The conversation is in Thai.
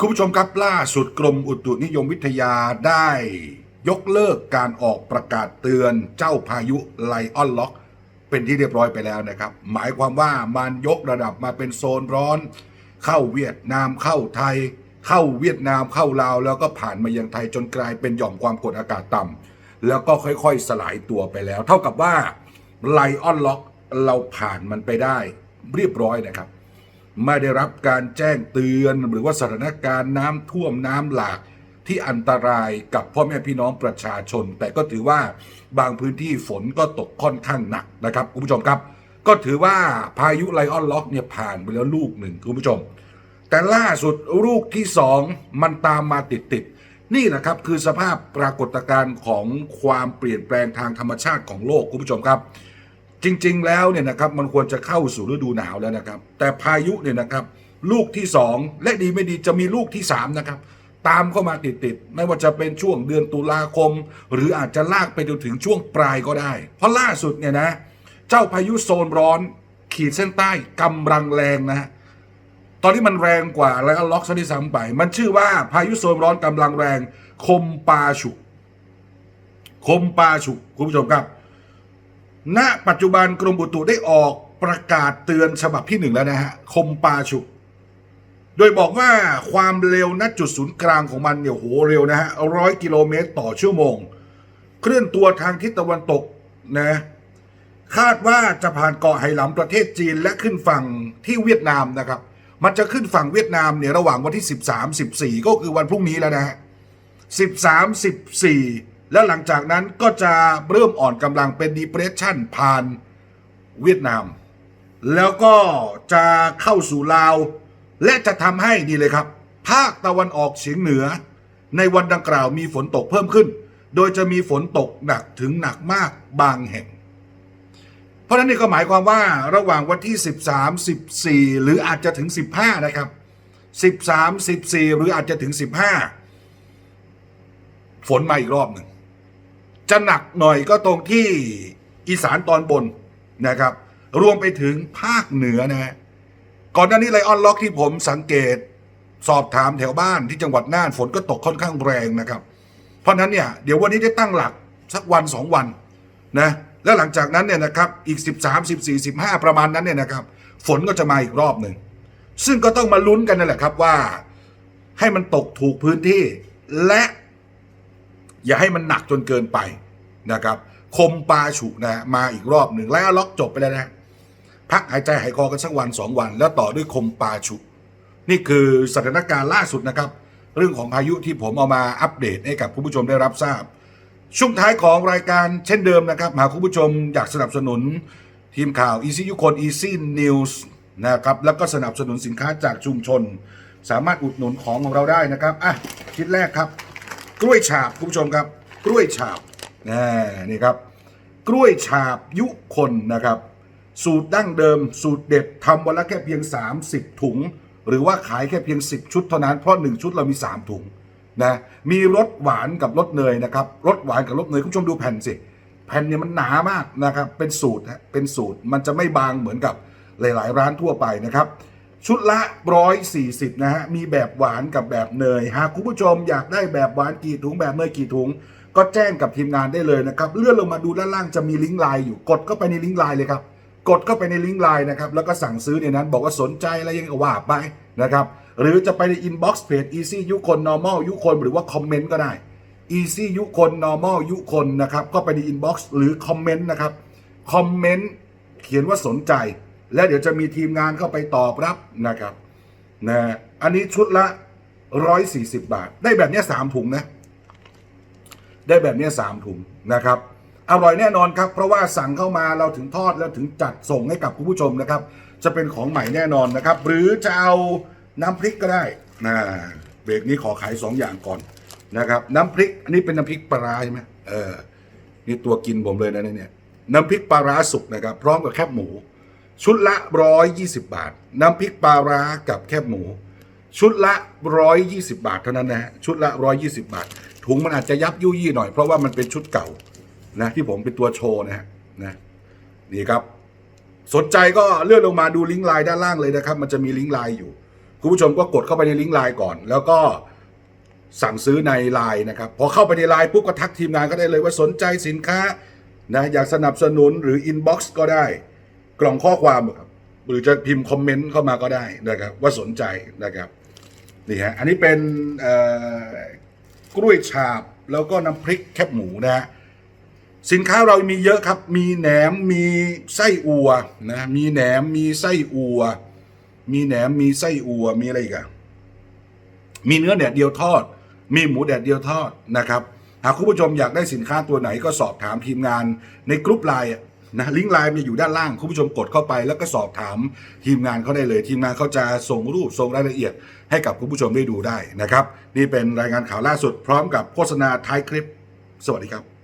คุณผู้ชมครับล่าสุดกรมอุตุนิยมวิทยาได้ยกเลิกการออกประกาศเตือนเจ้าพายุไลออนล็อก เป็นที่เรียบร้อยไปแล้วนะครับ หมายความว่ามันยกระดับมาเป็นโซนร้อน เข้าเวียดนามเข้าไทย เข้าเวียดนามเข้าลาว แล้วก็ผ่านมายังไทยจนกลายเป็นหย่อมความกดอากาศต่ำแล้วก็ค่อยๆสลายตัวไปแล้ว เท่ากับว่าไลออนล็อกเราผ่านมันไปได้เรียบร้อยนะครับ ไม่ได้รับการแจ้งเตือนหรือว่าสถานการณ์น้ำท่วมน้ำหลากที่อันตรายกับพ่อแม่พี่น้องประชาชน แต่ก็ถือว่าบางพื้นที่ฝนก็ตกค่อนข้างหนักนะครับคุณผู้ชมครับ ก็ถือว่าพายุไลออนล็อกเนี่ยผ่านไปแล้วลูกหนึ่งคุณผู้ชม แต่ล่าสุดลูกที่สองมันตามมาติดติดๆนี่นะครับคือสภาพปรากฏการณ์ของความเปลี่ยนแปลงทางธรรมชาติของโลกคุณผู้ชมครับ จริง ๆ แล้วเนี่ยนะครับมันควรจะเข้าสู่ฤดูหนาวแล้วนะครับ แต่พายุเนี่ยนะครับ ลูกที่สองและดีไม่ดีจะมีลูกที่สามนะครับ ตามเข้ามาติดๆไม่ว่าจะเป็นช่วงเดือนตุลาคม หรืออาจจะลากไปจนถึงช่วงปลายก็ได้ เพราะล่าสุดเนี่ยนะ เจ้าพายุโซนร้อน ขีดเส้นใต้กำลังแรงนะตอนนี้มันแรงกว่าแล้วล็อกซะที่ซ้ำไป มันชื่อว่าพายุโซนร้อนกำลังแรง คมปาฉุกคมปาฉุกคุณผู้ชมครับ ณปัจจุบันกรมอุตุได้ออกประกาศเตือนฉบับที่หนึ่งแล้วนะฮะ คมปาฉุกโดยบอกว่าความเร็วณจุดศูนย์กลางของมันเนี่ยโหเร็วนะฮะร้อยกิโลเมตรต่อชั่วโมง เคลื่อนตัวทางทิศตะวันตกนะ คาดว่าจะผ่านเกาะไหหลำประเทศจีนและขึ้นฝั่งที่เวียดนามนะครับ มันจะขึ้นฝั่งเวียดนามเนี่ยระหว่างวันที่ 13 14 ก็คือวันพรุ่งนี้แล้วนะฮะ13 14 แล้วหลังจากนั้นก็จะเริ่มอ่อนกำลังเป็น depression ผ่านเวียดนาม แล้วก็จะเข้าสู่ลาว และจะทำให้นี่เลยครับ ภาคตะวันออกเฉียงเหนือ ในวันดังกล่าวมีฝนตกเพิ่มขึ้น โดยจะมีฝนตกหนักถึงหนักมากบางแห่ง เพราะฉะนั้นนี่ก็หมายความว่าระหว่างวันที่ 13 14 หรืออาจจะถึง 15 นะครับ 13 14 หรืออาจจะถึง 15 ฝนมาอีกรอบหนึ่ง จะหนักหน่อยก็ตรงที่อีสานตอนบนนะครับ รวมไปถึงภาคเหนือนะฮะก่อนหน้านี้ไลออนล็อกที่ผมสังเกตสอบถามแถวบ้านที่จังหวัดน่านฝนก็ตกค่อนข้างแรงนะครับ เพราะนั้นเนี่ยเดี๋ยววันนี้ได้ตั้งหลักสักวันสองวันนะแล้วหลังจากนั้นเนี่ยนะครับอีก 13 14 15 ประมาณนั้นเนี่ยนะครับ ฝนก็จะมาอีกรอบหนึ่งซึ่งก็ต้องมาลุ้นกันนั่นแหละครับว่า ให้มันตกถูกพื้นที่ และ อย่าให้มันหนักจนเกินไปนะครับคมปาฉุนะมาอีกรอบหนึ่งแล้วล็อกจบไปแล้วนะพักหายใจหายคอกันสักวันสองวัน แล้วต่อด้วยคมปาฉุ นี่คือสถานการณ์ล่าสุดนะครับ เรื่องของพายุที่ผมเอามาอัปเดตให้กับคุณผู้ชมได้รับทราบ ช่วงท้ายของรายการเช่นเดิมนะครับ หากคุณผู้ชมอยากสนับสนุน ทีมข่าว Easy ยุคน Easy News นะครับแล้วก็สนับสนุนสินค้าจากชุมชน สามารถอุดหนุนของของเราได้นะครับอะชิ้นแรกครับ กล้วยฉาบคุณผู้ชมครับ กล้วยฉาบน,นี่ครับ กล้วยฉาบยุคนนะครับ สูตรดั้งเดิม สูตรเด็ดทำวันละแค่เพียง 30 ถุง หรือว่าขายแค่เพียง 10 ชุดเท่านั้นเพราะ 1 ชุดเรามี 3 ถุงนะมีรสหวานกับรสเนยนะครับรสหวานกับรสเนยคุณผู้ชมดูแผ่นสิแผ่นเนี่ยมันหนามากนะครับเป็นสูตรเป็นสูตรมันจะไม่บางเหมือนกับหลาย ๆ ร้านทั่วไปนะครับ ชุดละ 140 นะฮะ มีแบบหวานกับแบบเนย หากคุณผู้ชมอยากได้แบบหวานกี่ถุงแบบเนยกี่ถุง ก็แจ้งกับทีมงานได้เลยนะครับ เลื่อนลงมาดูด้านล่างจะมีลิงก์ไลน์อยู่ กดเข้าไปในลิงก์ไลน์เลยครับ กดเข้าไปในลิงก์ไลน์นะครับ แล้วก็สั่งซื้อในนั้น บอกว่าสนใจอะไรยังว่าไปนะครับ หรือจะไปในอินบ็อกซ์เพจ easy ยุคน normal ยุคน หรือว่าคอมเมนต์ก็ได้ easy ยุคน normal ยุคนนะครับ ก็ไปในอินบ็อกซ์หรือคอมเมนต์นะครับ คอมเมนต์เขียนว่าสนใจ และเดี๋ยวจะมีทีมงานเข้าไปตอบรับนะครับนะอันนี้ชุดละ 140 บาท ได้แบบนี้สามถุงนะ ได้แบบนี้สามถุงนะครับอร่อยแน่นอนครับ เพราะว่าสั่งเข้ามาเราถึงทอดแล้วถึงจัดส่งให้กับคุณผู้ชมนะครับ จะเป็นของใหม่แน่นอนนะครับ หรือจะเอาน้ำพริกก็ได้นะเบรกนี้ขอขายสองอย่างก่อนนะครับ น้ำพริกอันนี้เป็นน้ำพริกปลาร้าใช่ไหมเออนี่ตัวกินผมเลยนะเนี่ยน้ำพริกปลาร้าสุกนะครับ พร้อมกับแคบหมู ชุดละร้อยยี่สิบาท น้ำพริกปลาร้ากับแคบหมู ชุดละร้อยยี่สิบาทเท่านั้นนะฮะชุดละร้อยยี่สิบาท ถุงมันอาจจะยับยุ่ยี่หน่อยเพราะว่ามันเป็นชุดเก่านะที่ผมเป็นตัวโชว์นะฮะนะนี่ครับ สนใจก็เลื่อนลงมาดูลิงก์ไลน์ด้านล่างเลยนะครับ มันจะมีลิงก์ไลน์อยู่ คุณคุณผู้ชมก็กดเข้าไปในลิงก์ไลน์ก่อน แล้วก็สั่งซื้อในไลน์นะครับ พอเข้าไปในไลน์ปุ๊บก็ทักทีมงานก็ได้เลยว่าสนใจสินค้านะอยากสนับสนุนหรืออินบ็อกซ์ก็ได้ กล่องข้อความครับหรือจะพิมพ์คอมเมนต์เข้ามาก็ได้นะครับ ว่าสนใจนะครับนี่ฮะอันนี้เป็นกล้วยฉาบแล้วก็น้ำพริกแคบหมูนะฮะสินค้าเรามีเยอะครับ มีแหนมมีไส้อัวนะมีแหนมมีไส้อัว มีแหนมมีไส้อัวมีอะไรอีกอะมีเนื้อแดดเดียวทอด มีหมูแดดเดียวทอดนะครับ หากคุณผู้ชมอยากได้สินค้าตัวไหนก็สอบถามทีมงานในกลุ่มไลน์ นะลิงก์ไลน์มันอยู่ด้านล่างคุณผู้ชมกดเข้าไป แล้วก็สอบถามทีมงานเขาได้เลย ทีมงานเขาจะส่งรูปส่งรายละเอียด ให้กับคุณผู้ชมได้ดูได้นะครับ นี่เป็นรายงานข่าวล่าสุดพร้อมกับโฆษณาท้ายคลิป สวัสดีครับ